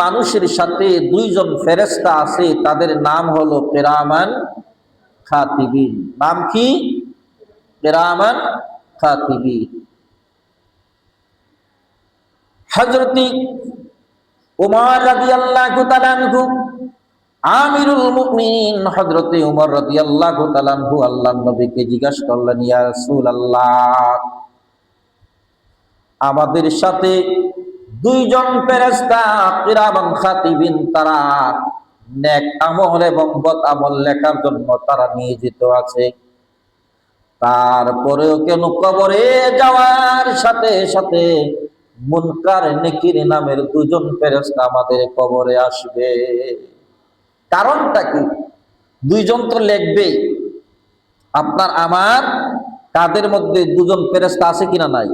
মানুষের সাথে দুইজন ফেরেস্তা আছে, তাদের নাম হলো কেরামান খাতিবিন। নাম কি? কেরামান খাতিবিন। হজরতি উমর তাআলা আনহু, আমিরুল মুমিনিন, হযরতে উমর রাদিয়াল্লাহু তাআলা আনহু আল্লাহর নবীকে জিজ্ঞাসা করলেন, ইয়া আমাদের সাথে দুইজন ফেরেশতা কিরামান খাতিবিন, তারা নেক আমল এবং বদ আমল লেখার জন্য তারা নিয়োজিত আছে। তারপরেও কেন কবরে যাওয়ার সাথে সাথে মুনকার নেকির নামের দুজন ফেরেশতা আমাদের কবরে আসবে। কারণটা কি? দুইজন তো লিখবেই। আপনার, আমার, কাদের মধ্যে দুজন ফেরেশতা আছে কিনা নাই?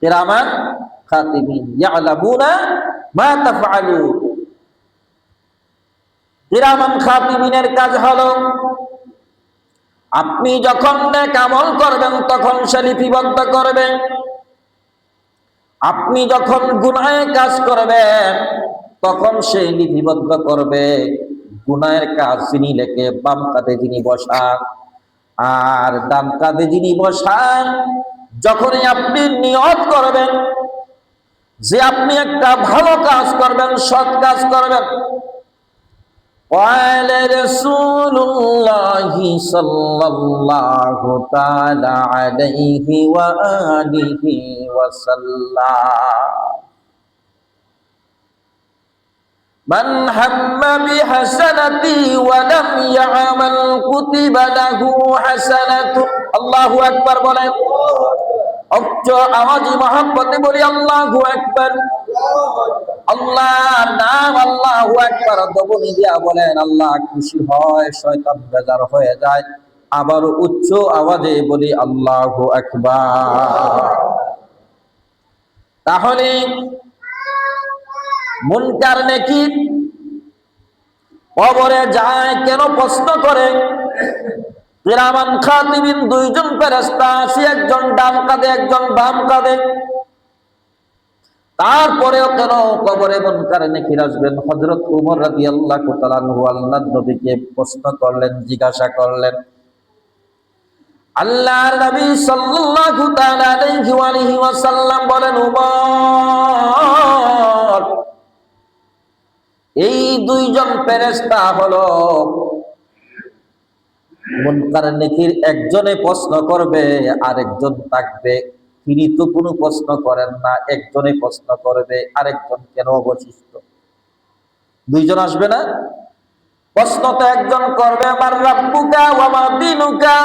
কিরামান খাতিবিন ইয়ালামুনা মা তাফআলুন কিরামান খাতিবিনের কাজ হলো, আপনি যখন নেক আমল করবেন, তখন সে লিপিবদ্ধ করবেন আপনি যখন গুনায় কাজ করবেন, তখন সে লিপিবদ্ধ করবে। গুনায়ের কাজ যিনি লেখে, বাম কাঁধে যিনি বসান, আর ডান কাঁধে যিনি বসান, যখনই আপনি নিয়ত করবেন যে আপনি একটা ভালো কাজ করবেন সৎ কাজ করবেন قال رسول الله صلى الله تعالى عليه وآله وسلم من هم بحسنة ولم يعمل كتب له حسنة الله أكبر বলেন আওয়াজি মহাব্বতে বলি আল্লাহু নাম দবনি দিয়া বলেন, আল্লাহ খুশি হয়, শয়তান বেজার হয়ে যায়। আবার উচ্চ আওয়াজে বলি আল্লাহু আকবার। তাহলে মুনকার নাকি? কবরে যায় কেন প্রশ্ন করে? খাতিবিন দুইজন ফেরেশতা আছে একজন ডান কাঁধে, একজন বাম কাঁধে। তারপরেও কেন কবরে মুনকার নাকির আসবেন? হযরত ওমর রাদিয়াল্লাহু তাআলা আনহু আল্লাহর নবীকে প্রশ্ন করলেন, জিজ্ঞাসা করলেন, আল্লাহর নবী সাল্লাল্লাহু তাআলা আলাইহি ওয়াসাল্লাম বলেন, উমর, এই দুইজন ফেরেশতা হলো মুনকার নেকির একজনে প্রশ্ন করবে, আরেকজন থাকবে তিনি তো কোনো প্রশ্ন করেন না, একজনে প্রশ্ন করবে, আরেকজন কেন অবশিষ্ট? দুইজন আসবে না? প্রশ্ন তো একজন করবে, আমার রাব্বুকা ওয়া মা দিনুকা।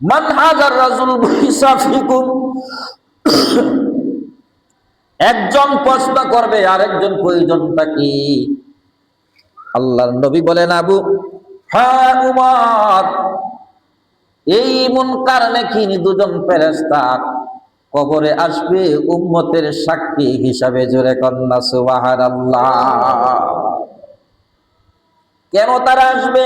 মান হাজার রাজুল বিসাফিকুম একজন প্রশ্ন করবে, আরেকজন প্রয়োজনটা কি? আল্লাহর নবী বলেন, আবু হ্যাঁ উমর। এই মুনকার নাকি দুজন ফেরেশতা কবরে আসবে উম্মতের সাক্ষী হিসাবে জোরে কন্যা, সুবহানাল্লাহ। কেন তারা আসবে?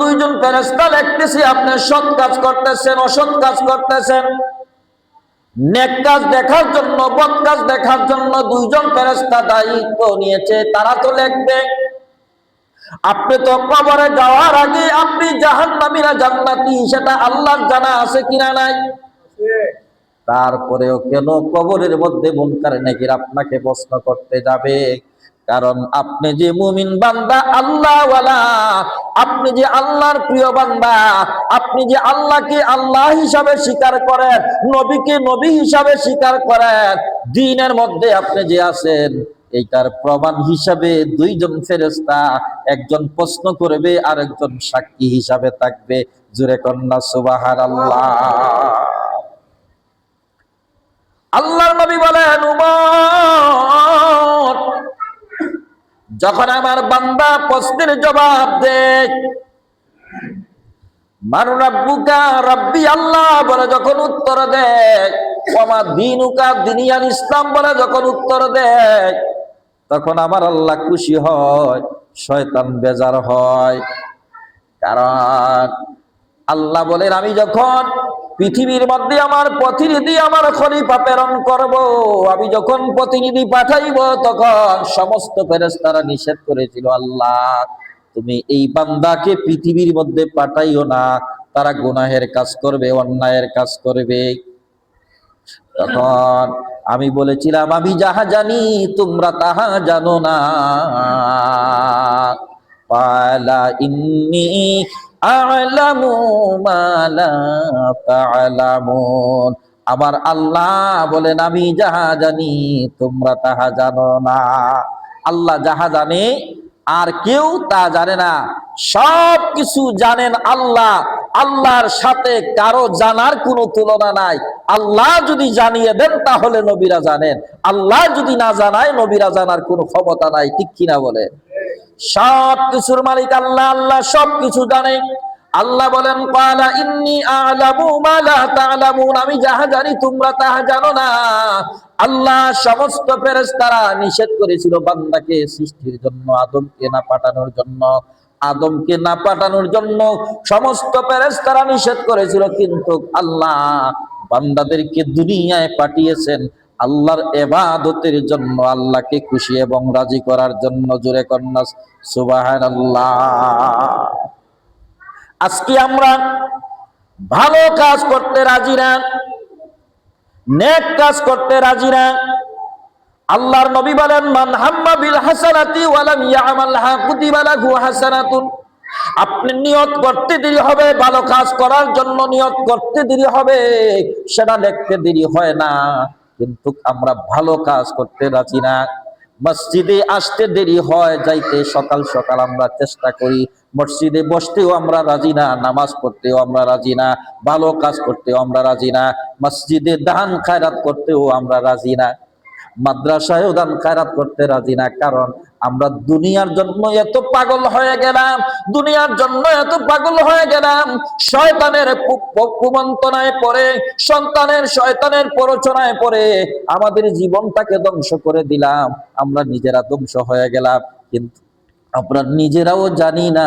দুইজন ফেরেশতা লিখতেছে আপনি সৎ কাজ করতেছেন, অসৎ কাজ করতেছেন। নেক কাজ দেখার জন্য, বদ কাজ দেখার জন্য দুইজন ফেরেস্তা দায়িত্ব নিয়েছে, তারা তো লেখবে। আপনি তো কবরে যাওয়ার আগে আপনি জাহান্নামীরা জান্নাতি, সেটা আল্লাহর জানা আছে কিনা নাই? তারপরেও কেন কবরের মধ্যে মুনকার নাকির আপনাকে প্রশ্ন করতে যাবে? কারণ আপনি যে মুমিন বান্দা, আল্লাহওয়ালা। আপনি যে আল্লাহর প্রিয় বান্দা, আপনি যে আল্লাহকে আল্লাহ হিসাবে স্বীকার করেন, নবীকে নবী হিসাবে স্বীকার করেন, দিনের মধ্যে আপনি যে আছেন, এইটার প্রমাণ হিসাবে দুইজন ফেরেস্তা একজন প্রশ্ন করবে আর একজন সাক্ষী হিসাবে থাকবে। জুরে কন্যা সুবাহার আল্লাহ আল্লাহর নবী বলেন, উমর! যখন আমার বান্দা প্রশ্নের জবাব দেয় আল্লাহ বলে যখন উত্তর দেয় দিনুকা ইসলাম বলে যখন উত্তর দেয়, তখন আমার আল্লাহ খুশি হয়, শয়তান বেজার হয়। কারণ আল্লাহ বলেন, আমি যখন পৃথিবীর মধ্যে আমার প্রতিনিধি আমার খলিফা প্রেরণ করব। আমি যখন প্রতিনিধি পাঠাইব, তখন সমস্ত ফেরেশতারা নিষেধ করেছিল, আল্লাহ, তুমি এই বান্দাকে পৃথিবীর মধ্যে পাঠাইও না। তারা গুনাহের কাজ করবে, অন্যায়ের কাজ করবে। তখন আমি বলেছিলাম, আমি যাহা জানি, তোমরা তাহা জানো না। পালা, ইন্নি আমার আল্লাহ বলেন, আমি যাহা জানি, তোমরা তাহা জানো না। আল্লাহ যাহা জানে, আর কেউ তা জানে না। সব কিছু জানেন আল্লাহ। আল্লাহর সাথে কারও জানার কোনো তুলনা নাই। আল্লাহ যদি জানিয়ে দেন, তাহলে নবীরা জানেন। আল্লাহ যদি না জানায়, নবীরা জানার কোনো ক্ষমতা নাই। ঠিক কিনা বলে সব কিছুর মালিক আল্লাহ আল্লাহ সব কিছু জানে। আল্লাহ বলেন পালা ইন্নি আলামু মা লা আমি যাহা জানি তোমরা তাহা জানো না। আল্লাহ সমস্ত ফেরেশতারা নিষেধ করেছিল বান্দাকে সৃষ্টির জন্য, আদমকে না পাঠানোর জন্য, আদমকে না পাঠানোর জন্য। সমস্ত ফেরেশতারা নিষেধ করেছিল, কিন্তু আল্লাহ বান্দাদেরকে দুনিয়ায় পাঠিয়েছেন। আল্লাহর এবাদতের জন্য আল্লাহকে খুশি এবং রাজি করার জন্য জুড়ে কন্যা সুবাহান আজকে আমরা ভালো কাজ করতে রাজি না, নেক কাজ করতে রাজি না। আল্লাহর নবী বলেন, মান হাম্মা বিল হাসানাতি ওয়ালাম ইয়ামালহা কুতিবা লাহু হাসানাতুন। আপনি নিয়ত করতে দেরি হবে, ভালো কাজ করার জন্য নিয়ত করতে দেরি হবে, সেটা দেখতে দেরি হয় না। কিন্তু আমরা ভালো কাজ করতে রাজি না। মসজিদে আসতে দেরি হয়, যাইতে সকাল সকাল আমরা চেষ্টা করি। মসজিদে বসতেও আমরা রাজি না, নামাজ পড়তেও আমরা রাজি না, ভালো কাজ করতেও আমরা রাজি না। মসজিদে দান খায়রাত করতেও আমরা রাজি না। মাদ্রাসায়ও দান খায়রাত করতে রাজি না, কারণ আমরা দুনিয়ার জন্য এত পাগল হয়ে গেলাম, দুনিয়ার জন্য এত পাগল হয়ে গেলাম। শয়তানের কু- কু- কুমন্ত্রণায় পড়ে, সন্তানের শয়তানের প্ররোচনায় পড়ে আমাদের জীবনটাকে ধ্বংস করে দিলাম। আমরা নিজেরা ধ্বংস হয়ে গেলাম। কিন্তু আমরা নিজেরাও জানি না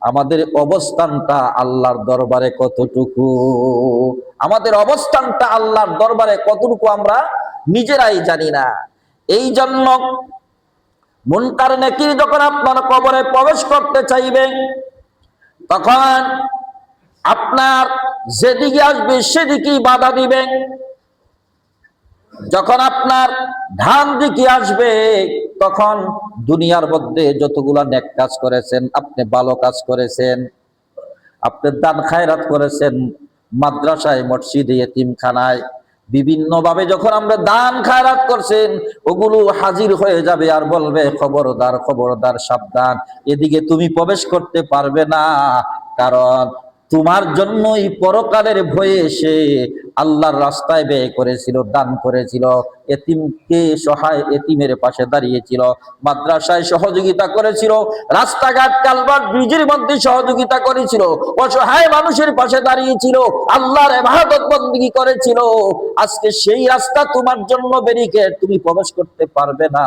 আমাদের অবস্থানটা আল্লাহর দরবারে কতটুকু। আমাদের অবস্থানটা আল্লাহর দরবারে কতটুকু আমরা নিজেরাই জানি না। এই জন্য মুনকার নেকির যখন আপনার কবরে প্রবেশ করতে চাইবে, তখন আপনার যেদিকে আসবে সেদিকেই বাধা দিবে। যখন আপনার ধান দিকে আসবে, তখন দুনিয়ার মধ্যে যতগুলা নেক কাজ করেছেন, আপনি ভালো কাজ করেছেন, আপনি দান খায়রাত করেছেন, মাদ্রাসায়, মসজিদে, এতিমখানায় বিভিন্ন ভাবে যখন আমরা দান খায়রাত করছেন, ওগুলো হাজির হয়ে যাবে আর বলবে, খবরদার খবরদার, সাবধান, এদিকে তুমি প্রবেশ করতে পারবে না। কারণ তোমার জন্যই পরকালের ভয়ে সে আল্লাহর রাস্তায় ব্যয় করেছিল, দান করেছিল এতিমকে সহায় এতিমের পাশে দাঁড়িয়েছিল, মাদ্রাসায় সহযোগিতা করেছিল, রাস্তাঘাট, কালভার্ট, ব্রিজের মধ্যে সহযোগিতা করেছিল, অসহায় মানুষের পাশে দাঁড়িয়েছিল, আল্লাহর এবাদত বন্দী করেছিল। আজকে সেই রাস্তা তোমার জন্য ব্যারিকেড তুমি প্রবেশ করতে পারবে না।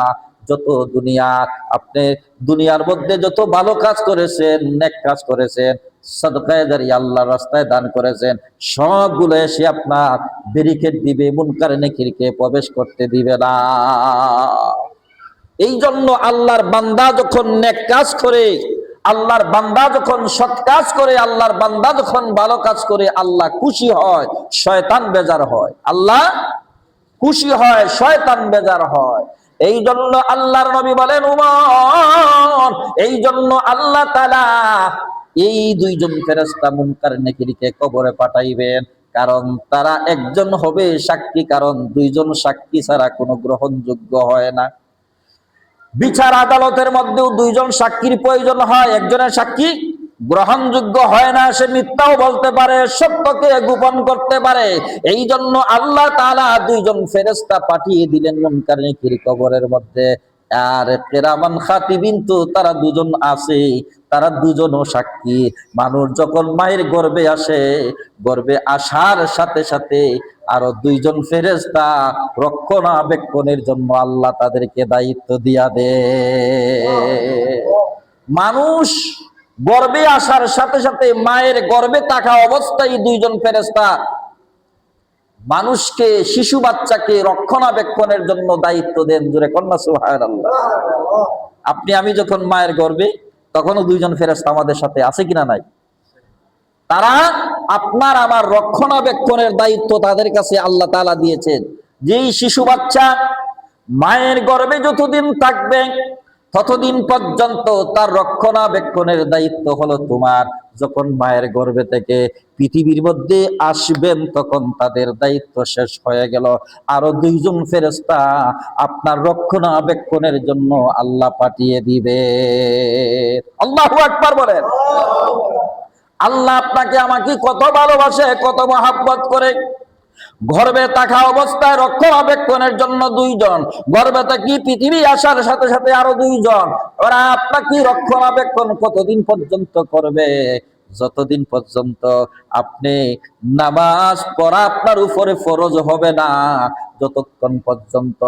যত দুনিয়া, আপনি দুনিয়ার মধ্যে যত ভালো কাজ করেছেন, নেক কাজ করেছেন সদকায় দাঁড়ি আল্লাহর রাস্তায় দান করেছেন, সবগুলো এসে আপনার দিবে প্রবেশ করতে দিবে না। এই জন্য আল্লাহর বান্দা যখন নেক কাজ করে, আল্লাহর বান্দা যখন সৎ কাজ করে, আল্লাহর বান্দা যখন ভালো কাজ করে, আল্লাহ খুশি হয়, শয়তান বেজার হয়। আল্লাহ খুশি হয়, শয়তান বেজার হয়। এই জন্য আল্লাহর নবী বলেন, উমর, এই জন্য আল্লাহ তালা এই দুইজন ফেরেস্তা মুনকার নেকিরিকে কবরে পাঠাইবেন, কারণ তারা একজন হবে সাক্ষী, কারণ দুইজন সাক্ষী ছাড়া কোনো গ্রহণযোগ্য হয় না। বিচার আদালতের মধ্যেও দুইজন সাক্ষীর প্রয়োজন হয়, একজনের সাক্ষী গ্রহণযোগ্য হয় না, সে মিথ্যাও বলতে পারে, সত্যকে গোপন করতে পারে। এই জন্য আল্লাহ তাআলা দুইজন ফেরেস্তা পাঠিয়ে দিলেন মুনকার নেকির কবরের মধ্যে। আর কেরামান খাতিবিন তো তারা দুজন আছে, তারা দুজনও সাক্ষী। মানুষ যখন মায়ের গর্বে আসে, গর্বে আসার সাথে সাথে আরও দুইজন ফেরেশতা রক্ষণাবেক্ষণের জন্য আল্লাহ তাদেরকে দায়িত্ব দিয়া দে। মানুষ গর্বে আসার সাথে সাথে মায়ের গর্বে থাকা অবস্থায় দুইজন ফেরেস্তা মানুষকে, শিশু বাচ্চাকে রক্ষণাবেক্ষণের জন্য দায়িত্ব দেন জোরে কন্যা সুহায় আপনি, আমি যখন মায়ের গর্বে, তখনও দুইজন ফেরেস্তা আমাদের সাথে আছে কিনা নাই? তারা আপনার আমার রক্ষণাবেক্ষণের দায়িত্ব তাদের কাছে আল্লাহ তাআলা দিয়েছেন। যেই শিশু বাচ্চা মায়ের গর্বে যতদিন থাকবে, ততদিন পর্যন্ত তার রক্ষণাবেক্ষণের দায়িত্ব হলো তোমার। যখন মায়ের গর্ভে থেকে পৃথিবীর মধ্যে আসবেন, তখন তাদের দায়িত্ব শেষ হয়ে গেল। আরও দুইজন ফেরস্তা আপনার রক্ষণাবেক্ষণের জন্য আল্লাহ পাঠিয়ে দিবে। আল্লাহ একবার বলেন। আল্লাহ আপনাকে আমাকে কত ভালোবাসে, কত মহাব্বত করে। গর্বে থাকা অবস্থায় রক্ষণাবেক্ষণের জন্য দুইজন। গর্বে থাকি পৃথিবী আসার সাথে সাথে আরও দুইজন। ওরা আপনাকে রক্ষণাবেক্ষণ কতদিন পর্যন্ত করবে? যতদিন পর্যন্ত আপনি নামাজ পড়া আপনার উপরে ফরজ হবে না যতক্ষণ পর্যন্ত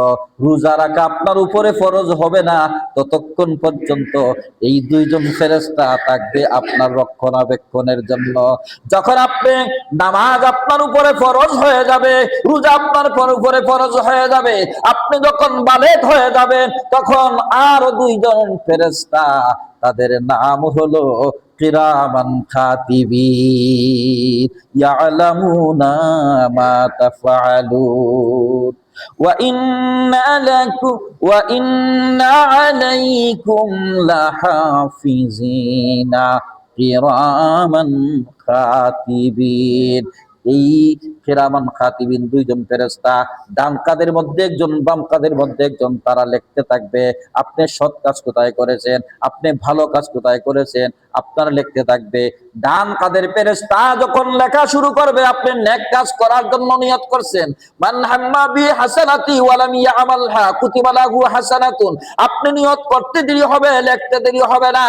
রোজা রাখা আপনার উপরে ফরজ হবে না, ততক্ষণ পর্যন্ত এই দুইজন ফেরেস্তা থাকবে আপনার রক্ষণাবেক্ষণের জন্য। যখন আপনি নামাজ আপনার উপরে ফরজ হয়ে যাবে, রোজা আপনার উপরে ফরজ হয়ে যাবে, আপনি যখন বালেক হয়ে যাবেন, তখন আরও দুইজন ফেরেস্তা তাদের নাম হলো কিরামান খাতিবিন ইয়ালামুনা মা তাফআলুন وإن لكم وإن عليكم لحافظين كراما خاتبين এই কেরামান খাতিবিন দুইজন ফেরেস্তা ডান কাদের মধ্যে একজন, বাম কাদের মধ্যে একজন, তারা লিখতে থাকবে, আপনি সৎ কাজ কোথায় করেছেন? আপনি ভালো কাজ কোথায় করেছেন? আপনার লিখতে থাকবে, ডান কাদের ফেরেস্তা যখন লেখা শুরু করবে, আপনি নেক কাজ করার জন্য নিয়ত করছেন। মান হাম্মা বি হাসানাতি ওয়ালাম ইয়ামালহা কুতিবা লাহু হাসানাতুন। আপনি নিয়ত করতে দেরি হবে, লিখতে দেরি হবে না।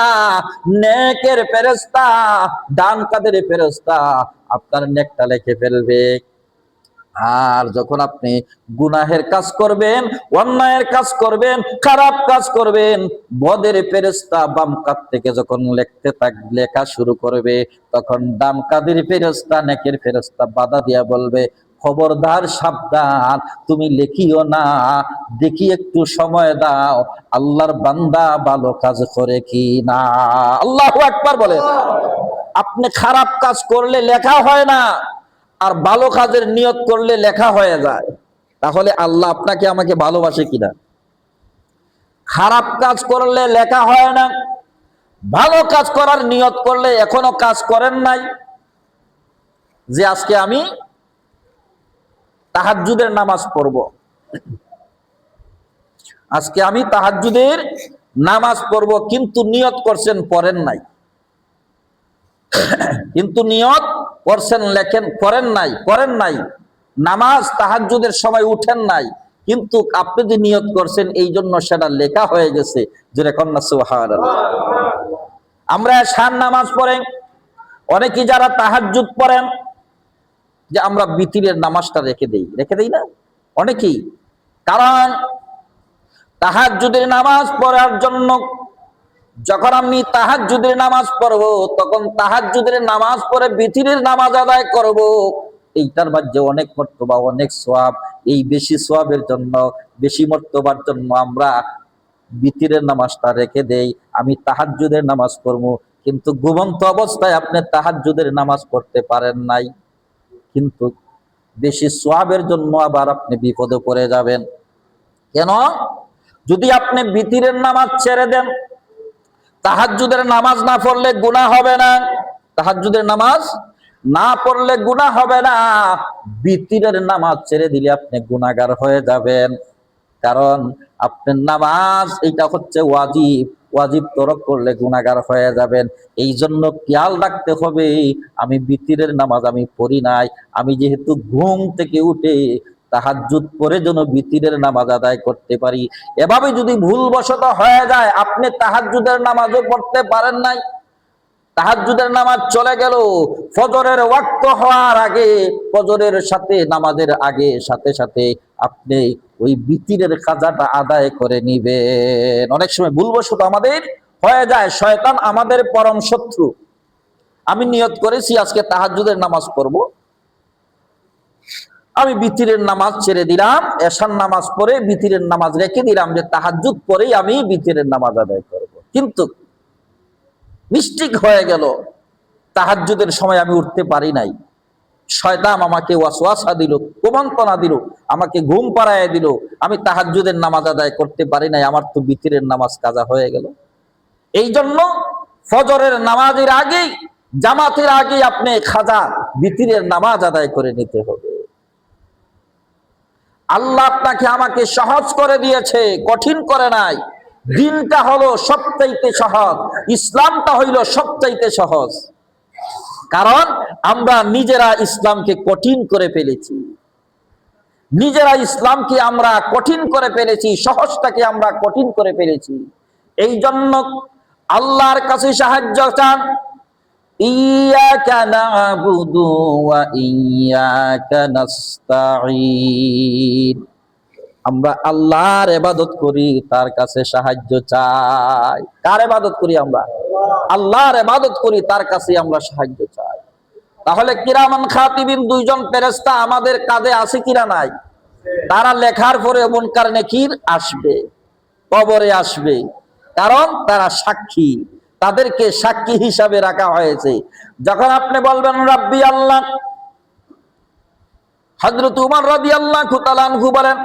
নেকের ফেরেস্তা ডান কাদের ফেরেস্তা আপনার নেকটা লেখে ফেলবে। আর যখন আপনি গুনাহের কাজ করবেন, অন্যায়ের কাজ করবেন, খারাপ কাজ করবেন, বদের ফেরেস্তা বাম কাত থেকে যখন লেখতে থাক, লেখা শুরু করবে, তখন ডাম কাদের ফেরেস্তা নেকের ফেরেস্তা বাধা দিয়া বলবে খবরদার সাবধান, তুমি লেখিও না। দেখি একটু সময় দাও, আল্লাহর বান্দা ভালো কাজ করে কি না আল্লাহ একবার বলে। আপনি খারাপ কাজ করলে লেখা হয় না, আর ভালো কাজের নিয়ত করলে লেখা হয়ে যায়। তাহলে আল্লাহ আপনাকে আমাকে ভালোবাসে কিনা? খারাপ কাজ করলে লেখা হয় না, ভালো কাজ করার নিয়ত করলে এখনও কাজ করেন নাই। যে আজকে আমি তাহাজ্জুদের নামাজ পড়ব। আজকে আমি তাহাজ্জুদের নামাজ পড়ব, কিন্তু নিয়ত করছেন, পড়েন নাই। কিন্তু নিয়ত করছেন, লেখেন করেন নাই করেন নাই। নামাজ তাহাজ্জুদের সময় উঠেন নাই। কিন্তু আপনি যে নিয়ত করছেন, এই জন্য সেটা লেখা হয়ে গেছে। যেটা কন্যা সুহার আমরা শান নামাজ পড়েন, অনেকে যারা তাহাজ্জুদ পড়েন যে আমরা বিতিরের নামাজটা রেখে দেই। রেখে দেই না? অনেকেই। কারণ তাহাজ্জুদের নামাজ পড়ার জন্য যখন আমি তাহাজ্জুদের নামাজ পড়ব, তখন তাহাজ্জুদের নামাজ পড়ে বিতিরের নামাজ আদায় করব। এইটার মাঝে অনেক মর্তবা, অনেক সোয়াব। এই বেশি সোয়াবের জন্য, বেশি মর্তবার জন্য আমরা বিতিরের নামাজটা রেখে দেই। আমি তাহাজ্জুদের নামাজ পড়ব, কিন্তু ঘুমন্ত অবস্থায় আপনি তাহাজ্জুদের নামাজ পড়তে পারেন নাই। কিন্তু বেশি সোয়াবের জন্য আবার আপনি বিপদে পড়ে যাবেন। কেন? যদি আপনি বিতিরের নামাজ ছেড়ে দেন, তাহাজ্জুদের নামাজ না পড়লে গুনাহ হবে না। তাহাজ্জুদের নামাজ না পড়লে গুনাহ হবে না। বিতিরের নামাজ ছেড়ে দিলে আপনি গুনাহগার হয়ে যাবেন। কারণ আপনার নামাজ এটা হচ্ছে ওয়াজিব। ওয়াজিব তরক করলে গুনাহগার হয়ে যাবেন। এই জন্য খেয়াল রাখতে হবে, আমি বিতিরের নামাজ আমি পড়ি নাই। আমি যেহেতু ঘুম থেকে উঠে তাহাজ্জুদ পরে যেন বিতিরের নামাজ আদায় করতে পারি। এভাবে যদি ভুলবশত হয়ে যায়, আপনি তাহাজ্জুদের নামাজও পড়তে পারেন নাই। তাহাজ্জুদের নামাজ চলে গেল, ফজরের ওয়াক্ত হওয়ার আগে, ফজরের সাথে, নামাজের আগে, সাথে সাথে আপনি ওই বিতিরের কাজাটা আদায় করে নিবেন। অনেক সময় ভুলবশত আমাদের হয়ে যায়, শয়তান আমাদের পরম শত্রু। আমি নিয়ত করেছি আজকে তাহাজ্জুদের নামাজ পড়ব। আমি বিতিরের নামাজ ছেড়ে দিলাম, এশার নামাজ পড়ে বিতিরের নামাজ রেখে দিলাম যে তাহাজ্জুদ পরেই আমি বিতিরের নামাজ আদায় করব। কিন্তু মিস্টিক হয়ে গেল, তাহাজ্জুদের সময় আমি উঠতে পারি নাই। শয়তান আমাকে ওয়াসওয়াসা দিল কুমন্তনা দিল, আমাকে ঘুম পাড়ায় দিল। আমি তাহাজ্জুদের নামাজ আদায় করতে পারি নাই, আমার তো বিতিরের নামাজ কাজা হয়ে গেল। এই জন্য ফজরের নামাজের আগেই, জামাতের আগে আপনি খাজা বিতিরের নামাজ আদায় করে নিতে হবে। আল্লাহ আপনাকে আমাকে সহজ করে দিয়েছে, কঠিন করে নাই। দিনটা হলো সবচাইতে সহজ, ইসলামটা হইল সবচাইতে সহজ। কারণ আমরা নিজেরা ইসলামকে কঠিন করে ফেলেছি। নিজেরা ইসলামকে আমরা কঠিন করে ফেলেছি, সহজটাকে আমরা কঠিন করে ফেলেছি। এই জন্য আল্লাহর কাছে সাহায্য চান আমরা আল্লাহর ইবাদত করি, তার কাছে সাহায্য চাই। কার এবাদত করি আমরা? আল্লাহর ইবাদত করি, তার কাছে আমরা সাহায্য চাই। তাহলে কিরামান খাতিবিন দুইজন ফেরেশতা আমাদের কাঁধে আছে কিনা নাই? তারা লেখার পরে মুনকার নেকির আসবে? কবরে আসবে। কারণ তারা সাক্ষী। তাদেরকে সাক্ষী হিসাবে রাখা হয়েছে। যখন আপনি বলবেন, রাব্বি আল্লাহ হযরত উমর রাদিয়াল্লাহু তাআলা আনহু বলেন,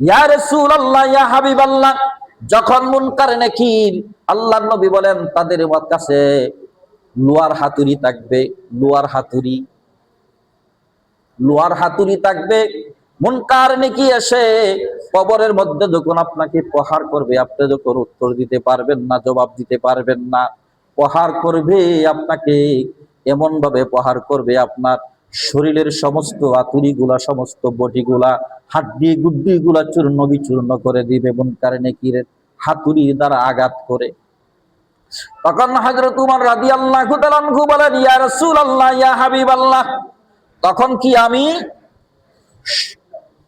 ইয়া রাসূলুল্লাহ, ইয়া হাবিবাল্লাহ যখন মুনকার নেকির আল্লাহর নবী বলেন, তাদের কাছে লোয়ার হাতুড়ি থাকবে, লোয়ার হাতুড়ি লোয়ার হাতুড়ি থাকবে। মুনকার নেকি এসে কবরের মধ্যে যখন আপনাকে প্রহার করবে, আপনি যখন উত্তর দিতে পারবেন না, জবাব দিতে পারবেন না, প্রহার করবে, আপনাকে এমন ভাবে প্রহার করবে, আপনার শরীরের সমস্ত আতুরি গুলা সমস্ত বটি গুলা হাড্ডি গুড্ডি গুলা চূর্ণ বিচূর্ণ করে দিবে এবং মুনকার নেকির হাতুড়ির দ্বারা আঘাত করে। তখন হজরত উমর রাদি আল্লাহ বলেন, ইয়া রসুল আল্লাহ ইয়া হাবিব আল্লাহ তখন কি আমি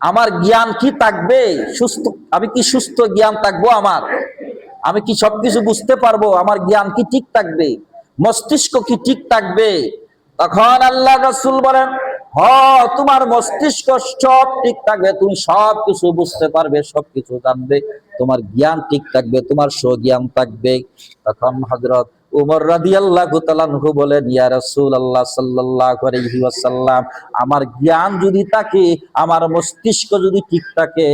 আমার জ্ঞান কি থাকবে? সুস্থ, আমি কি সুস্থ জ্ঞান থাকব আমার? আমি কি সবকিছু বুঝতে পারব? আমার জ্ঞান কি ঠিক থাকবে? মস্তিষ্ক কি ঠিক থাকবে? তখন আল্লাহ রসুল বলেন হ তোমার মস্তিষ্ক সব ঠিক থাকবে, তুমি সব কিছু বুঝতে পারবে সবকিছু জানবে, তোমার জ্ঞান ঠিক থাকবে, তোমার স্বজ্ঞান থাকবে। তখন হজরত উমর তাআলাহু বলেন আমার জ্ঞান যদি থাকে, আমার মস্তিষ্ক যদি ঠিক থাকে,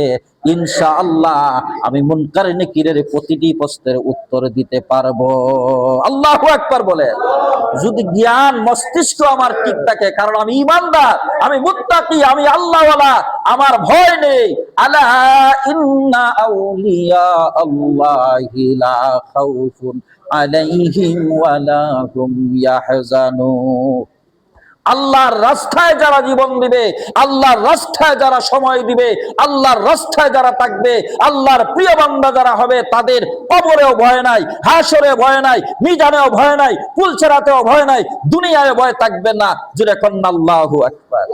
ইনশাআল্লাহ আমি মুনকার নেকিরের প্রতিটি প্রশ্নের উত্তর দিতে পারব। আল্লাহ একবার বলে যদি জ্ঞান মস্তিষ্ক আমার ঠিক থাকে, কারণ আমি ইমানদার, আমি মুত্তাকি, আমি আল্লাহওয়ালা, আমার ভয় নেই। আলা আউলিয়া আল্লাহি আলাইহিম ওয়ালা হুম ইয়াহজানুন। আল্লাহর রাস্তায় যারা জীবন দিবে, আল্লাহর রাস্তায় যারা সময় দিবে, আল্লাহর রাস্তায় যারা থাকবে, আল্লাহর প্রিয় বান্দা যারা হবে, তাদের কবরেও ভয় নাই হাসরে ভয় নাই, মিজানেও ভয় নাই পুলছেরাতেও ভয় নাই, দুনিয়ায় ভয় থাকবে না। জুড়ে আল্লাহু আকবার।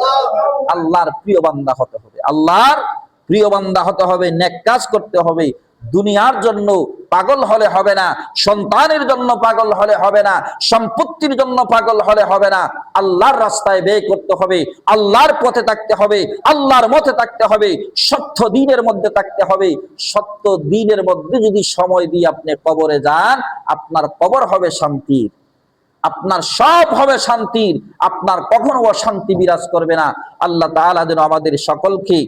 আল্লাহর প্রিয় বান্দা হতে হবে। আল্লাহর প্রিয় বান্দা হতে হবে, নেক কাজ করতে হবে। দুনিয়ার জন্য পাগল হলে হবে না, সন্তানের জন্য পাগল হলে হবে না, সম্পত্তির জন্য পাগল হলে হবে না। আল্লাহর রাস্তায় ব্যয় করতে হবে, আল্লাহর পথে থাকতে হবে, আল্লাহর মতে থাকতে হবে, সত্য দিনের মধ্যে থাকতে হবে। সত্য দিনের মধ্যে যদি সময় দিয়ে আপনি কবরে যান, আপনার কবর হবে শান্তির। আপনার সব হবে শান্তির। আপনার কখনো অশান্তি বিরাজ করবে না। আল্লাহ তাআলা যেন আমাদের সকলকে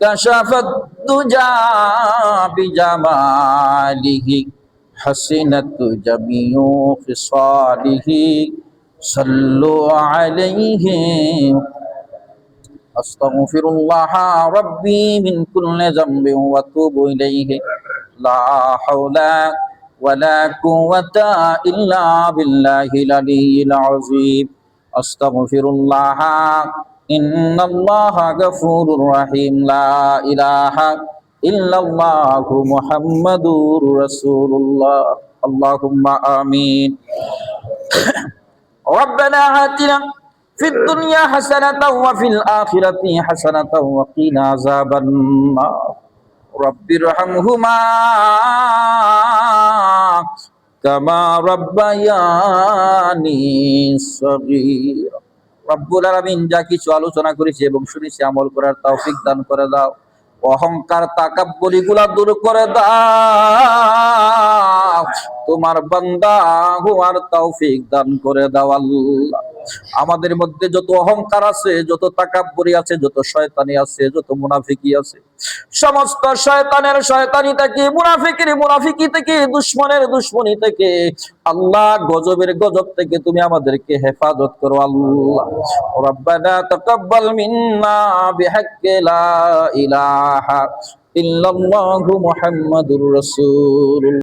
كشفت دجى بجماله حسنت جميع خصاله صلوا عليه. أستغفر الله ربي من كل ذنب وأتوب إليه. لا حول ولا قوة إلا بالله العلي العظيم. أستغفر الله ان الله غفور رحيم لا اله الا الله محمد رسول الله اللهم امين ربنا آتنا في الدنيا حسنة وفي الآخرة حسنة وقنا عذاب النار رب ارحمهما كما ربياني صغيرا রব্বুল আলমিন যা কিছু আলোচনা করেছি এবং শুনেছি আমল করার তৌফিক দান করে দাও। অহংকার তাকাব্বরি গুলা দূর করে দাও। তোমার বান্দা হওয়ার তৌফিক দান করে দাও আল্লাহ। আমাদের মধ্যে যত অহংকার আছে, যত তাকাব্বুরি আছে, যত শয়তানি আছে, যত মুনাফিকি আছে, সমস্ত শয়তানের শয়তানি থেকে, মুনাফিকের মুনাফিকি থেকে, দুশ্মনের দুশ্মনী থেকে, আল্লাহ গজবের গজব থেকে তুমি আমাদেরকে হেফাজত করো, আল্লাহ। রব্বানা তাকাব্বাল মিন্না বিহাক্কি লা ইলাহা ইল্লাল্লাহু মুহাম্মাদুর রাসূল